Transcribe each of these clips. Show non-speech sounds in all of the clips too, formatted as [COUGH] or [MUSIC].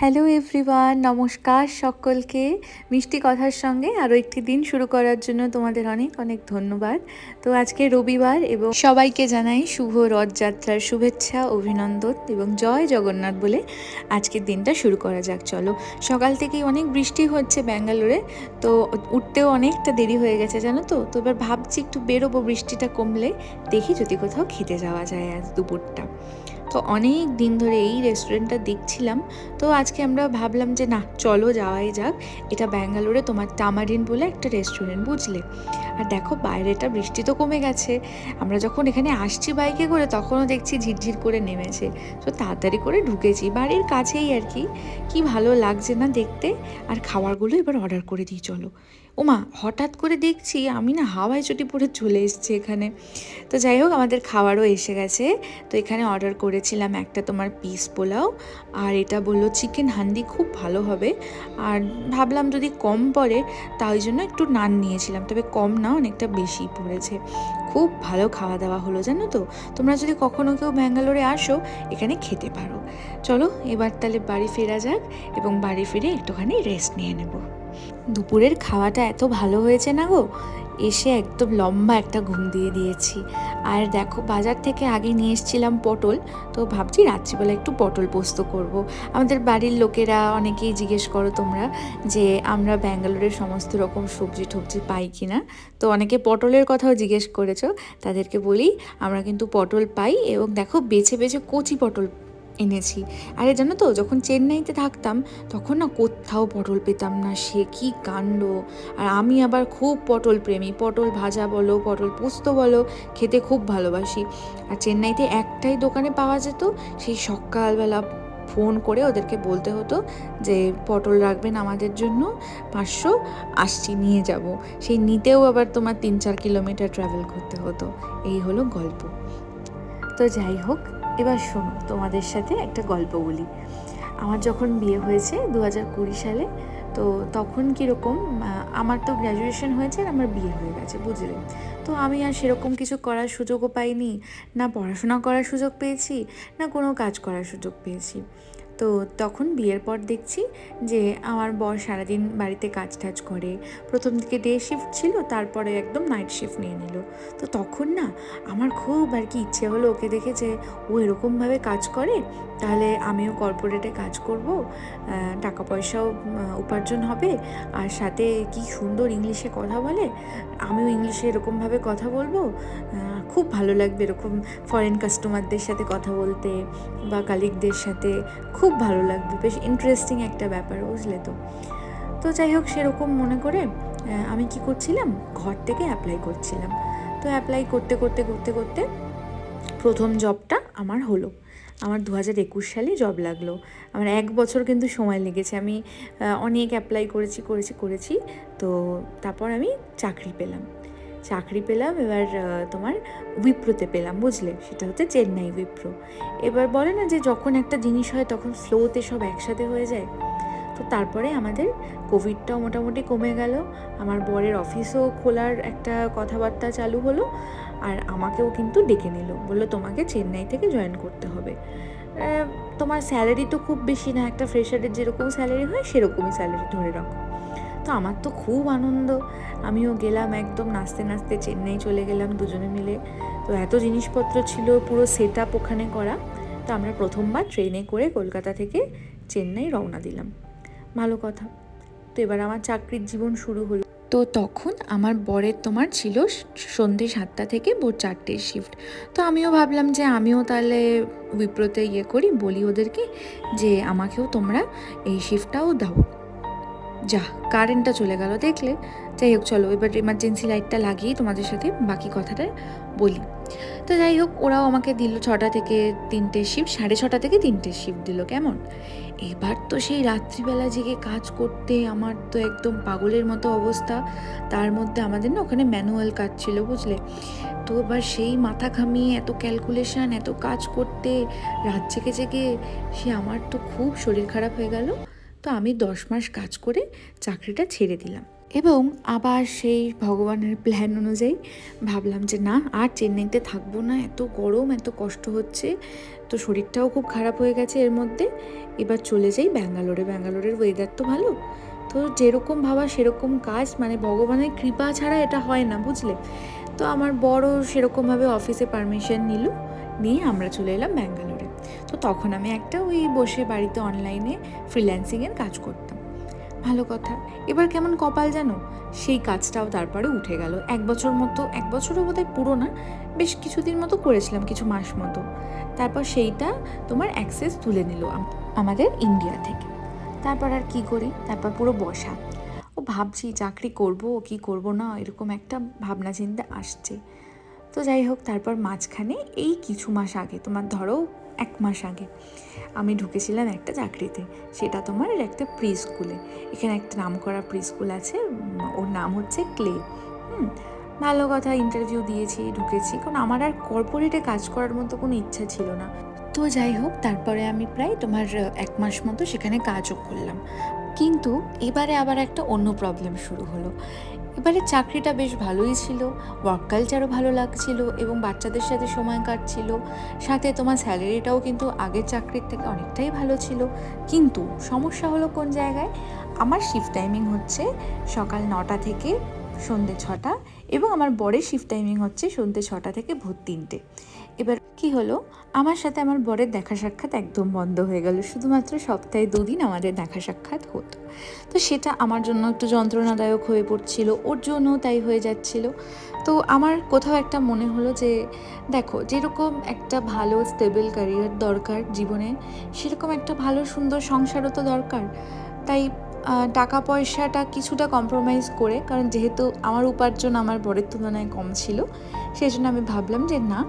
Hello everyone নমস্কার সকলকে। মিষ্টি কথার সঙ্গে আরও একটি দিন শুরু করার জন্য তোমাদের অনেক অনেক ধন্যবাদ। তো আজকে রবিবার এবং সবাইকে জানাই শুভ রথযাত্রার শুভেচ্ছা, অভিনন্দন এবং জয় জগন্নাথ বলে আজকের দিনটা শুরু করা যাক। চলো, সকাল থেকেই অনেক বৃষ্টি হচ্ছে ব্যাঙ্গালোরে, তো উঠতেও অনেকটা দেরি হয়ে গেছে, জানো তো? তো এবার ভাবছি একটু বেরোবো, বৃষ্টিটা কমলে দেখি যদি কোথাও খেতে যাওয়া যায় আজ দুপুরটা। তো অনেক দিন ধরে এই রেস্টুরেন্টটা দেখছিলাম। তো আজকে আমরা ভাবলাম যে, না, চলো যাওয়াই যাক। এটা ব্যাঙ্গালোরে তোমার টামারিন বলে একটা রেস্টুরেন্ট বুঝলে? আর দেখো, বাইরেটা বৃষ্টি তো কমে গেছে। আমরা যখন এখানে আসছি বাইকে করে, তখনও দেখছি ঝিরঝির করে নেমেছে। তো তাড়াতাড়ি করে ঢুকেছি, বাড়ির কাছেই আর কি। কি ভালো লাগছে না দেখতে? আর খাবারগুলো এবার অর্ডার করে দিই, চলো। ওমা, হঠাৎ করে দেখছি আমি না হাওয়ায় চটি পড়ে চলে এসেছি এখানে। তো যাই হোক, আমাদের খাবারও এসে গেছে। তো এখানে অর্ডার করেছিলাম একটা তোমার পিস পোলাও, আর এটা বলল চিকেন হান্ডি খুব ভালো হবে। আর ভাবলাম যদি কম পড়ে, তাই জন্য একটু নান নিয়েছিলাম। তবে কম না, অনেকটা বেশি পড়েছে। খুব ভালো খাওয়া দাওয়া হলো, জানো তো? তোমরা যদি কখনো কেউ ব্যাঙ্গালোরে আসো, এখানে খেতে পারো। চলো, এবার তাহলে বাড়ি ফেরা যাক এবং বাড়ি ফিরে একটুখানি রেস্ট নিয়ে নেব। দুপুরের খাওয়াটা এত ভালো হয়েছে না গো? এসে একদম লম্বা একটা ঘুম দিয়ে দিয়েছি। আর দেখো, বাজার থেকে আগে নিয়ে এসেছিলাম পটল, তো ভাবছি রাত্রিবেলা একটু পটল পোস্ত করব। আমাদের বাড়ির লোকেরা অনেকেই জিজ্ঞেস করো তোমরা যে, আমরা ব্যাঙ্গালোরের সমস্ত রকম সবজি টবজি পাই কি না? তো অনেকে পটলের কথাও জিজ্ঞেস করেছ, তাদেরকে বলি, আমরা কিন্তু পটল পাই এবং দেখো, বেছে বেছে কচি পটল এনেছি। আরে জানো তো, যখন চেন্নাইতে থাকতাম, তখন না কোথাও পটল পেতাম না, সে কি কাণ্ড। আর আমি আবার খুব পটল প্রেমী, পটল ভাজা বলো, পটল পোস্ত বলো, খেতে খুব ভালোবাসি। আর চেন্নাইতে একটাই দোকানে পাওয়া যেত, সেই সকালবেলা ফোন করে ওদেরকে বলতে হতো যে, পটল রাখবেন আমাদের জন্য, পাঁচশো, আসছি, নিয়ে যাব। সেই নিতেও আবার তোমার তিন চার কিলোমিটার ট্রাভেল করতে হতো। এই হলো গল্প। তো যাই হোক এবার শোনো, তোমাদের সাথে একটা গল্প বলি। আমার যখন বিয়ে হয়েছে দু হাজার কুড়ি সালে, তো তখন কীরকম আমার তো গ্র্যাজুয়েশন হয়েছে আর আমার বিয়ে হয়ে গেছে, বুঝলে? তো আমি আর সেরকম কিছু করার সুযোগও পাইনি, না পড়াশোনা করার সুযোগ পেয়েছি, না কোনো কাজ করার সুযোগ পেয়েছি। তো তখন বিয়ের পর দেখছি যে আমার বর সারাদিন বাড়িতে কাজ টাজ করে। প্রথম দিকে ডে শিফট ছিল, তারপরে একদম নাইট শিফট নিয়ে নিল। তো তখন না আমার খুব আর কি ইচ্ছে হলো ওকে দেখে যে ও এরকমভাবে কাজ করে, তাহলে আমিও কর্পোরেটে কাজ করব টাকা পয়সাও উপার্জন হবে। আর সাথে কি সুন্দর ইংলিশে কথা বলে, আমিও ইংলিশে এরকমভাবে কথা বলব। খুব ভালো লাগবে এরকম ফরেন কাস্টমারদের সাথে কথা বলতে বা কালিকদের সাথে। খুব ভালো লাগবে বেশ ইন্টারেস্টিং একটা ব্যাপার, বুঝলে তো। তো যাই হোক, সেরকম মনে করে আমি কি করছিলাম? ঘর থেকে অ্যাপ্লাই করছিলাম। তো অ্যাপ্লাই করতে করতে করতে করতে প্রথম জবটা আমার হলো। আমার দু হাজার একুশ সালে জব লাগল। আমার এক বছর কিন্তু সময় লেগেছে। আমি অনেক অ্যাপ্লাই করেছি করেছি করেছি। তো তারপর আমি চাকরি পেলাম। চাকরি পেলাম, এবার তোমার উইপ্রোতে পেলাম, বুঝলে? সেটা হচ্ছে চেন্নাই উইপ্রো। এবার বলে না যে যখন একটা জিনিস হয় তখন ফ্লোতে সব একসাথে হয়ে যায়? তো তারপরে আমাদের কোভিডটাও মোটামুটি কমে গেল। আমার বরের অফিসও খোলার একটা কথাবার্তা চালু হলো আর আমাকেও কিন্তু ডেকে নিল। বলল, তোমাকে চেন্নাই থেকে জয়েন করতে হবে। তোমার স্যালারি তো খুব বেশি না, একটা ফ্রেশারের যেরকম স্যালারি হয় সেরকমই স্যালারি ধরে রাখো। তো আমার তো খুব আনন্দ। আমিও গেলাম একদম নাচতে নাচতে চেন্নাই চলে গেলাম দুজনে মিলে। তো এত জিনিসপত্র ছিল পুরো সেট আপ ওখানে করা। তো আমরা প্রথমবার ট্রেনে করে কলকাতা থেকে চেন্নাই রওনা দিলাম। ভালো কথা। তো এবার আমার চাকরির জীবন শুরু হলো। তো তখন আমার বরের তোমার ছিল সন্ধে সাতটা থেকে ভোর চারটের শিফট তো আমিও ভাবলাম যে আমিও তাহলে উইপ্রোতে ইয়ে করি, বলি ওদেরকে যে আমাকেও তোমরা এই শিফটটাও দাও। যা কারেন্টটা চলে গেল, দেখলে? যাই হোক, চলো, এবার এমার্জেন্সি লাইটটা লাগিয়েই তোমাদের সাথে বাকি কথাটা বলি। তো যাই হোক, ওরাও আমাকে দিল ছটা থেকে তিনটে শিফট সাড়ে ছটা থেকে তিনটে শিফট দিল, কেমন? এবার তো সেই রাত্রিবেলা জেগে কাজ করতে আমার তো একদম পাগলের মতো অবস্থা। তার মধ্যে আমাদের না ওখানে ম্যানুয়াল কাজ ছিল, বুঝলে? তো এবার সেই মাথা ঘামিয়ে এত ক্যালকুলেশন এত কাজ করতে, রাত জেগে জেগে, সে আমার তো খুব শরীর খারাপ হয়ে গেল। তো আমি দশ মাস কাজ করে চাকরিটা ছেড়ে দিলাম। এবং আবার সেই ভগবানের প্ল্যান অনুযায়ী ভাবলাম যে না, আর চেন্নাইতে থাকব না, এত গরম, এত কষ্ট হচ্ছে, তো শরীরটাও খুব খারাপ হয়ে গেছে এর মধ্যে। এবার চলে যাই ব্যাঙ্গালোরে। ব্যাঙ্গালোরের ওয়েদার তো ভালো। তো যেরকম ভাবা সেরকম কাজ মানে ভগবানের কৃপা ছাড়া এটা হয় না, বুঝলে? তো আমার বড় সেরকমভাবে অফিসে পারমিশন নিল, নিয়ে আমরা চলে এলাম ব্যাঙ্গালোরে। তো তখন আমি একটা ওই বসে বাড়িতে অনলাইনে ফ্রিল্যান্সিংয়ের কাজ করতাম। ভালো কথা। এবার কেমন কপাল জানো? সেই কাজটাও তারপরে উঠে গেল। এক বছর মতো, এক বছরও বোধহয় পুরো না, বেশ কিছুদিন মতো করেছিলাম, কিছু মাস মতো। তারপর সেইটা তোমার অ্যাক্সেস তুলে নিল আমাদের ইন্ডিয়া থেকে। তারপর আর কি করি? তারপর পুরো বসা। ও ভাবছি, চাকরি করব, কি করব না, এরকম একটা ভাবনা চিন্তা আসছে। তো যাই হোক, তারপর মাঝখানে এই কিছু মাস আগে তোমার ধরো এক মাস আগে। আমি ঢুকেছিলাম একটা চাকরিতে, সেটা তোমার একটা প্রি স্কুলে এখানে একটা নাম করা প্রি স্কুল আছে ওর নাম হচ্ছে ক্লে। হুম, ভালো কথা ইন্টারভিউ দিয়েছি, ঢুকেছি। কারণ আমার আর কর্পোরেটে কাজ করার মতো কোনো ইচ্ছা ছিল না। তো যাই হোক, তারপরে আমি প্রায় তোমার এক মাস মতো সেখানে কাজও করলাম। কিন্তু এবারে আবার একটা অন্য প্রবলেম শুরু হলো। এবারে চাকরিটা বেশ ভালোই ছিল ওয়ার্ক কালচারও ভালো লাগছিল এবং বাচ্চাদের সাথে সময় কাটছিল। সাথে তোমার স্যালারিটাও কিন্তু আগের চাকরির থেকে অনেকটাই ভালো ছিল। কিন্তু সমস্যা হলো কোন জায়গায়? আমার শিফট টাইমিং হচ্ছে সকাল নটা থেকে সন্ধে ছটা এবং আমার বরের শিফট টাইমিং হচ্ছে সন্ধ্যে ছটা থেকে ভোর তিনটে। এবার কি হলো? আমার সাথে আমার বরের দেখা সাক্ষাৎ একদম বন্ধ হয়ে গেল। শুধুমাত্র সপ্তাহে দুদিন আমাদের দেখা সাক্ষাৎ হতো। তো সেটা আমার জন্য একটু যন্ত্রণাদায়ক হয়ে পড়ছিল, ওর জন্যও তাই হয়ে যাচ্ছিল। তো আমার কোথাও একটা মনে হলো যে, দেখো, যেরকম একটা ভালো স্টেবল ক্যারিয়ার দরকার জীবনে, সেরকম একটা ভালো, সুন্দর সংসারও তো দরকার। তাই টাকা পয়সাটা কিছুটা কম্প্রোমাইজ করে, কারণ যেহেতু আমার উপার্জন আমার বরের তুলনায় কম ছিল সেই জন্য আমি ভাবলাম যে না,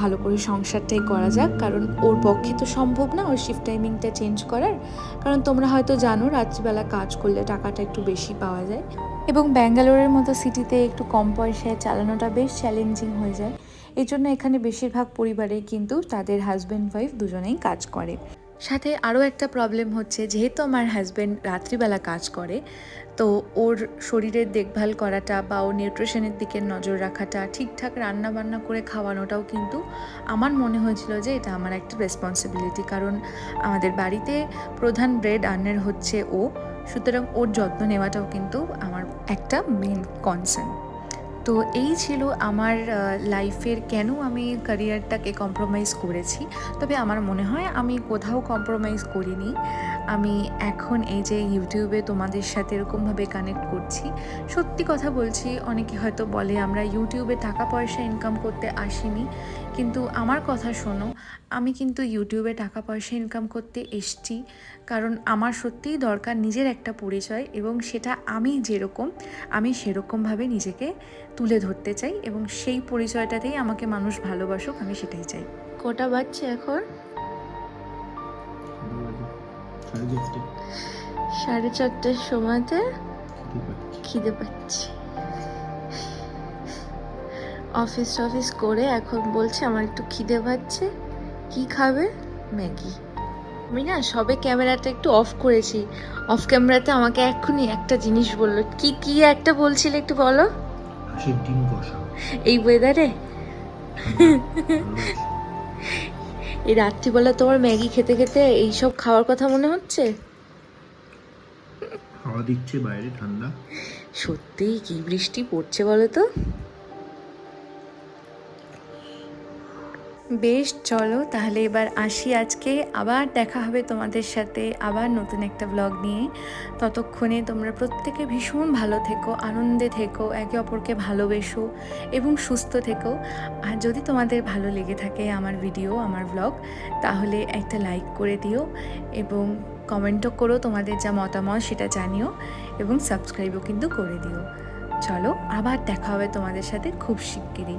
ভালো করে সংসারটাই করা যাক, কারণ ওর পক্ষে তো সম্ভব না ওর শিফট টাইমিংটা চেঞ্জ করার। কারণ তোমরা হয়তো জানো, রাত্রিবেলা কাজ করলে টাকাটা একটু বেশি পাওয়া যায় এবং ব্যাঙ্গালোরের মতো সিটিতে একটু কম পয়সায় চালানোটা বেশ চ্যালেঞ্জিং হয়ে যায়। এই জন্য এখানে বেশিরভাগ পরিবারে কিন্তু তাদের হাজব্যান্ড ওয়াইফ দুজনেই কাজ করে। সাথে আরও একটা প্রবলেম হচ্ছে, যেহেতু আমার হাজব্যান্ড রাত্রিবেলা কাজ করে, তো ওর শরীরের দেখভাল করাটা বা ওর নিউট্রিশনের দিকে নজর রাখাটা, ঠিকঠাক রান্না বান্না করে খাওয়ানোটাও কিন্তু আমার মনে হয়েছিল যে এটা আমার একটা রেসপন্সিবিলিটি কারণ আমাদের বাড়িতে প্রধান ব্রেড আর্নার হচ্ছে ও, সুতরাং ওর যত্ন নেওয়াটাও কিন্তু আমার একটা মেন কনসার্ন তো এই ছিল আমার লাইফের কেন আমি ক্যারিয়ারটাকে কম্প্রোমাইজ করেছি। তবে আমার মনে হয় আমি কোথাও কম্প্রোমাইজ করিনি। আমি এখন এই যে ইউটিউবে তোমাদের সাথে এরকমভাবে কানেক্ট করছি। সত্যি কথা বলছি, অনেকে হয়তো বলে আমরা ইউটিউবে টাকা পয়সা ইনকাম করতে আসিনি। কিন্তু আমার কথা শোনো আমি কিন্তু ইউটিউবে টাকা পয়সা ইনকাম করতে এসছি। কারণ আমার সত্যিই দরকার নিজের একটা পরিচয় এবং সেটা আমি যেরকম আমি সেরকমভাবে নিজেকে তুলে ধরতে চাই এবং সেই পরিচয়টাতেই আমাকে মানুষ ভালোবাসুক আমি সেটাই চাই। কটা বাজছে এখন? সাড়ে চারটের সময়তে খিদে পাচ্ছি। অফিস টফিস করে এখন বলছে আমার একটু খিদে পাচ্ছে। কি খাবে? ম্যাগি। আমি না সবে ক্যামেরাটা একটু অফ করেছি। অফ ক্যামেরাতে আমাকে এক্ষুনি একটা জিনিস বলল। কি কি একটা বলছিলে একটু বলো? এই ওয়েদারে। [LAUGHS] এই রাত্রিবেলা তোমার ম্যাগি খেতে খেতে এইসব খাওয়ার কথা মনে হচ্ছে? হাওয়া দিচ্ছে বাইরে ঠান্ডা। সত্যিই কি বৃষ্টি পড়ছে বলো তো? বেশ, চলো তাহলে এবার আসি আজকে। আবার দেখা হবে তোমাদের সাথে আবার নতুন একটা ব্লগ নিয়ে। ততক্ষণে তোমরা প্রত্যেকে ভীষণ ভালো থেকো, আনন্দে থেকো, একে অপরকে ভালোবেসো এবং সুস্থ থেকো। আর যদি তোমাদের ভালো লেগে থাকে আমার ভিডিও আমার ব্লগ তাহলে একটা লাইক করে দিও এবং কমেন্টও করো তোমাদের যা মতামত সেটা জানিও এবং সাবস্ক্রাইবও কিন্তু করে দিও। চলো আবার দেখা হবে তোমাদের সাথে খুব শিগগিরই।